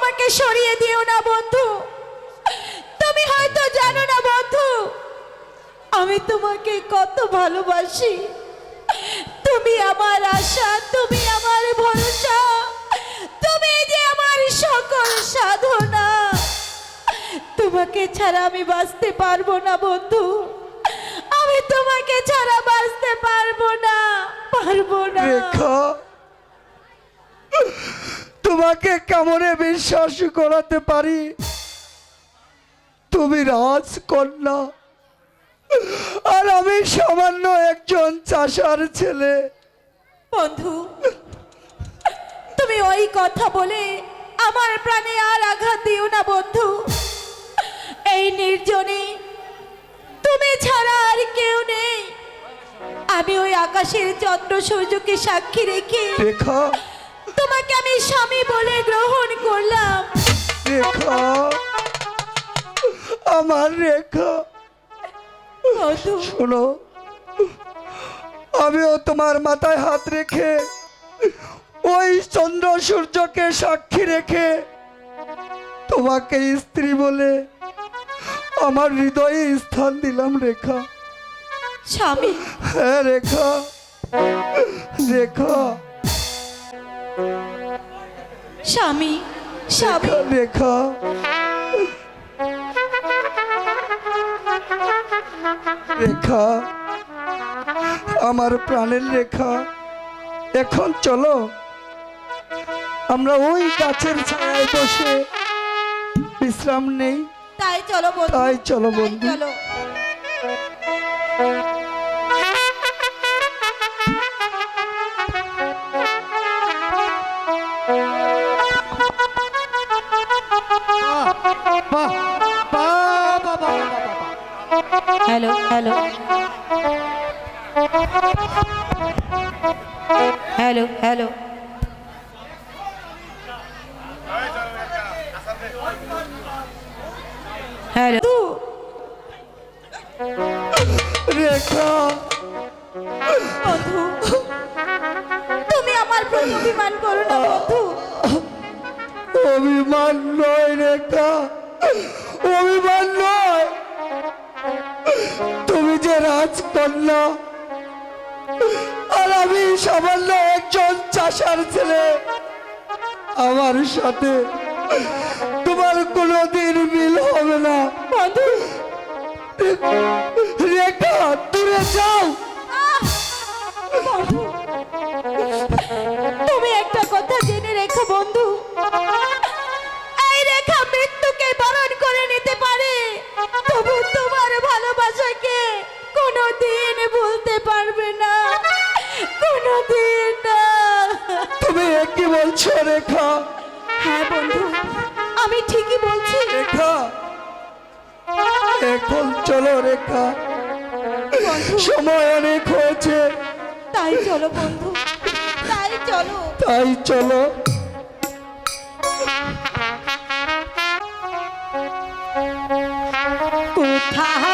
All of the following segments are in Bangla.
আমাকে সরিয়ে দিও না, বন্ধু। তুমি হয়তো জানো না, বন্ধু, আমি তোমাকে কত ভালোবাসি। তুমি আমার আশা, তুমি আমার ভরসা, তুমি যে আমার সকল সাধনা। তোমাকে ছাড়া আমি বাঁচতে পারব না, বন্ধু। আমি তোমাকে ছাড়া বাঁচতে পারব না পারব না। তোমাকে কেমনে বিশ্বাস করাতে পারি? তুমি রাজকন্যা। আর আমি সামান্য একজন চাষার ছেলে। বন্ধু তুমি ওই কথা বলে আমার প্রাণে আর আঘাত দিও না বন্ধু। এই নির্জনে তুমি ছাড়া আর কেউ নেই। আমি ওই আকাশের চন্দ্র সূর্যকে সাক্ষী রেখে রেখা তোমাকে আমি স্বামী বলে গ্রহণ করলাম। রেখা। আমার রেখা। শোনো আমিও তোমার মাথায় হাত রেখে ওই চন্দ্র সূর্যকে সাক্ষী রেখে তোমাকে স্ত্রী বলে আমার হৃদয়ে স্থান দিলাম রেখা। স্বামী। হ্যাঁ রেখা। রেখা। স্বামী স্বামী। রেখা রেখা আমার প্রাণের রেখা এখন চলো আমরা ওই গাছের ছায়ায় বসে বিশ্রাম নেই। তাই চলো তাই চলো বন্ধু। Hello hello. Hello hello. Hello. Rekha. বন্ধু তুমি আমার প্রতি অভিমান করো না বন্ধু। অভিমান নয় রেখা। অভিমান নয়। তুমি যে রাজকন্যা আর আমি সামান্য একজন চাষার ছেলে আমার সাথে তোমার কোনোদিন মিল হবে না। রেখা দূরে যাও। তুমি একটা কথা জেনে রেখো বন্ধু। করে নিতে পারে। তবু তোমার ভালোবাসাকে কোনোদিন ভুলতে পারবে না। কোনোদিন না। তুমি কি বলছো রেখা? হ্যাঁ বন্ধু আমি ঠিকই বলছি। রেখা? এখন চলো রেখা। সময় অনেক হয়েছে। তাই চলো বন্ধু তাই চলো। তাই চলো। কোথায়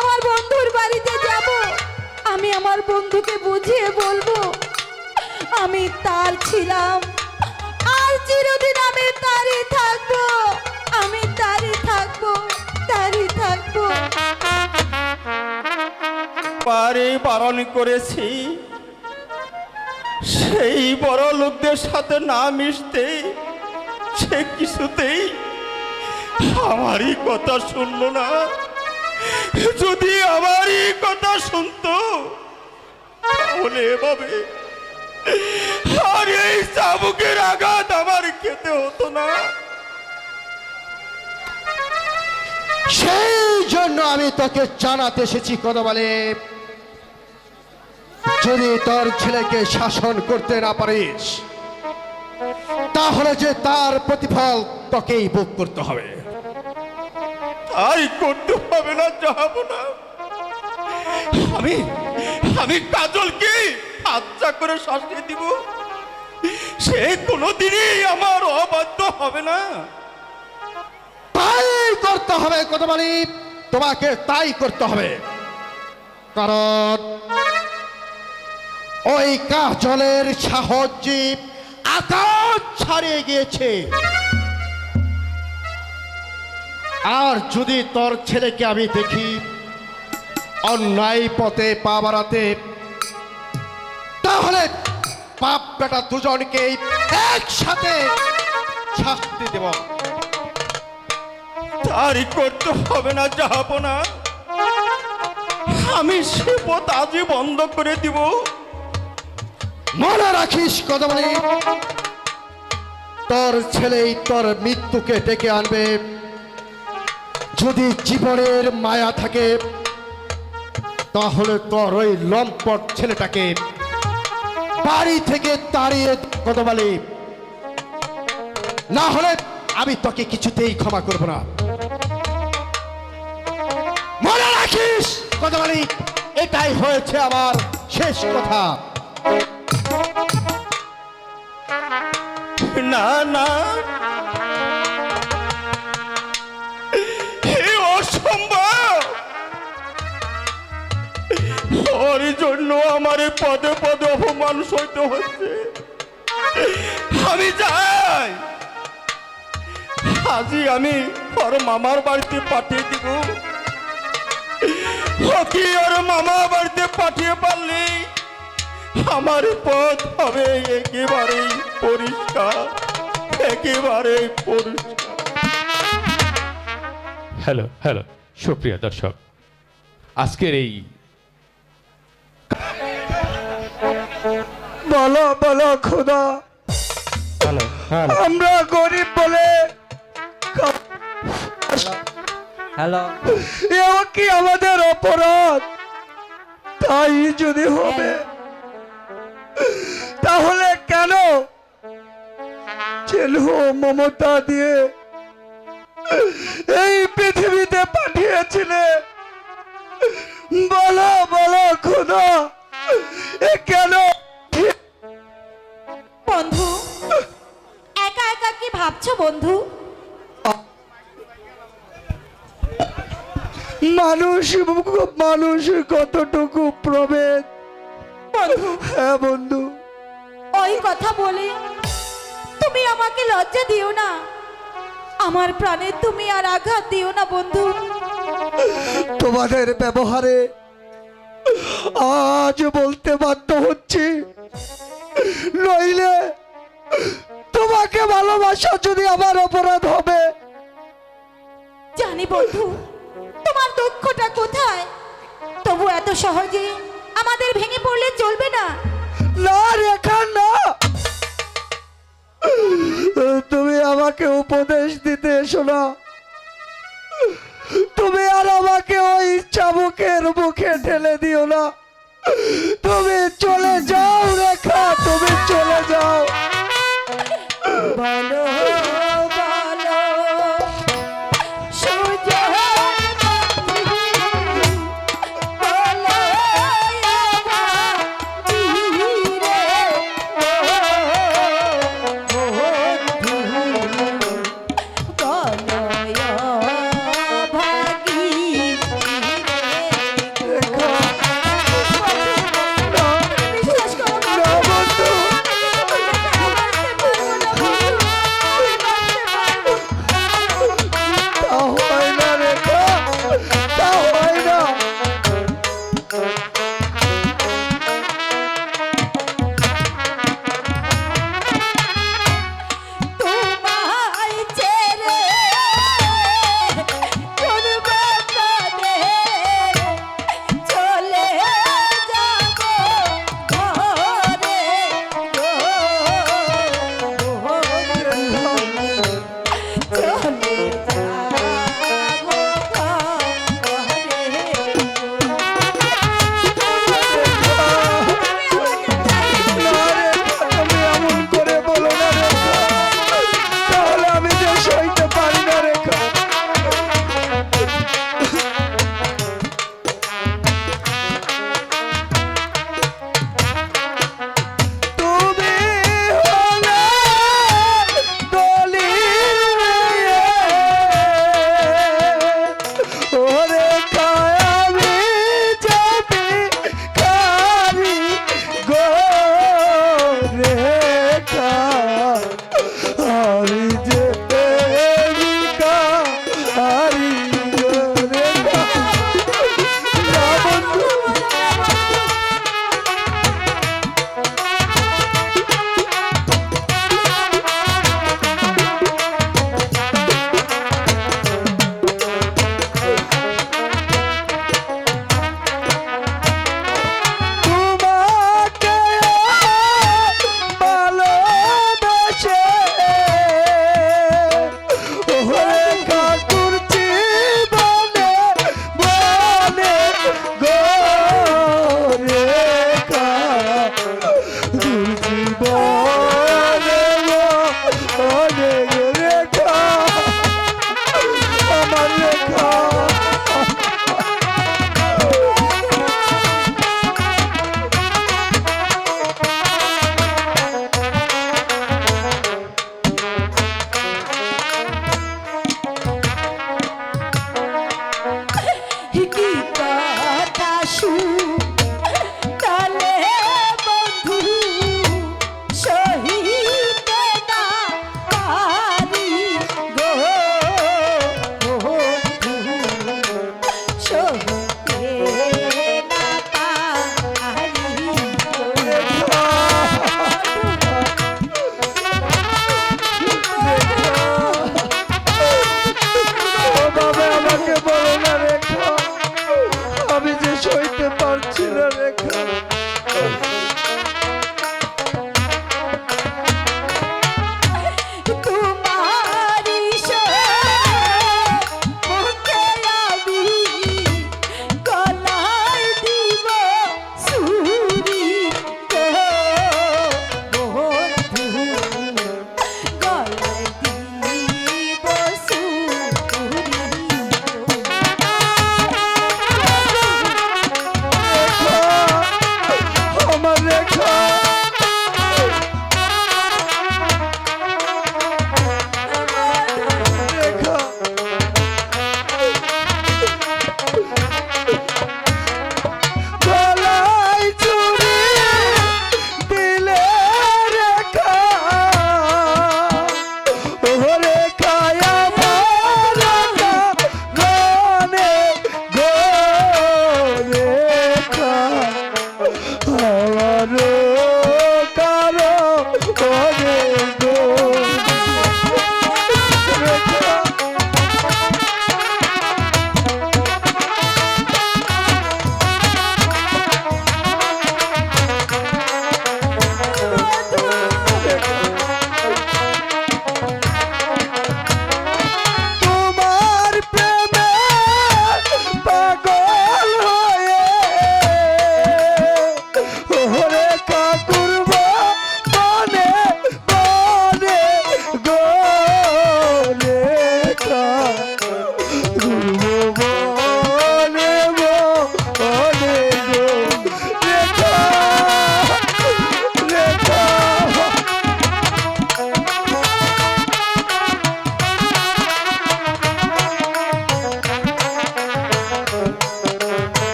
আমার বন্ধুর বাড়িতে যাব। আমি আমার বন্ধুকে বুঝিয়ে বলব, আমি তার ছিলাম। আর চিরদিন আমি তারই থাকব, আমি তারই থাকব তারই থাকব। পারে বারণ করেছি, সেই বড় লোকদের সাথে না মিশতে সে কিছুতেই আমারই কথা শুনলো না। যদি আমারই কথা শুনতো আর এই চাবুকের আঘাত আমার খেতে হতো না। সেই জন্য আমি তোকে জানাতে এসেছি কথা বলে যদি তোর ছেলেকে শাসন করতে না পারিস, তাহলে যে তার প্রতিফল তোকেই ভোগ করতে হবে। তাই করতে হবে না, যাব না। আমি আমি কাজলকে আচ্ছা করে শাস্তি দিব? সে কোনোদিনই আমার অবাধ্য হবে না। তাই করতে হবে, কথা বলি। তোমাকে তাই করতে হবে। কারণ ওই কাজলের সাহস্যে আকাশ ছাড়িয়ে গিয়েছে আর যদি তোর ছেলেকে আমি দেখি, অন্যায় পথে পা বাড়াতে, তাহলে বাপ বেটা দুজনকে একসাথে শাস্তি দেব। তারই করতে হবে না, যাব না। আমি সে পথ আজই বন্ধ করে দিব। মনে রাখিস কদমণি, তোর ছেলেই তোর মৃত্যুকে ডেকে আনবে। যদি জীবনের মায়া থাকে, তাহলে তোর ওই লম্পট ছেলেটাকে বাড়ি থেকে তাড়িয়ে কদমালি না হলে আমি তোকে কিছুতেই ক্ষমা করব না। মনে রাখিস কদমালি এটাই হয়েছে আমার শেষ কথা। না না জন্য আমার পদে পদে অপমান সইতে হচ্ছে আমি যাই। আজই আমি ওর মামার বাড়িতে পাঠিয়ে দিব। ওকে ওর মামা বাড়িতে পাঠিয়ে পারলি? আমার পথ হবে একেবারেই পরিষ্কার একেবারেই পরিষ্কার। হ্যালো হ্যালো সুপ্রিয় দর্শক, আজকের এই বলো বলো খোদা। আমরা গরিব বলে হ্যালো। এও কি আমাদের অপরাধ? তাই যদি হবে তাহলে কেন? চেলহ মমতা দিয়ে এই পৃথিবীতে পাঠিয়েছিলে। বলো বলো খোদা কেন ভাবছ বন্ধু? মানুষ মানুষ কতটুকু প্রভেদ? হ্যাঁ বন্ধু। ওই কথা বলে তুমি আমাকে লজ্জা দিও না। আমার প্রাণে তুমি আর আঘাত দিও না বন্ধু। তোমাদের ব্যবহারে আজ বলতে বাধ্য হচ্ছে। নইলে তোমাকে ভালোবাসা যদি আমার অপরাধ হবে। জানি বন্ধু তোমার দুঃখটা কোথায়? তবু এত সহজে আমাদের ভেঙে পড়লে চলবে না। না রেখা না তুমি আমাকে উপদেশ দিতে এসো না। তুমি আর আমাকে ওই চাবুকের মুখে ঠেলে দিও না। তুমি চলে বলো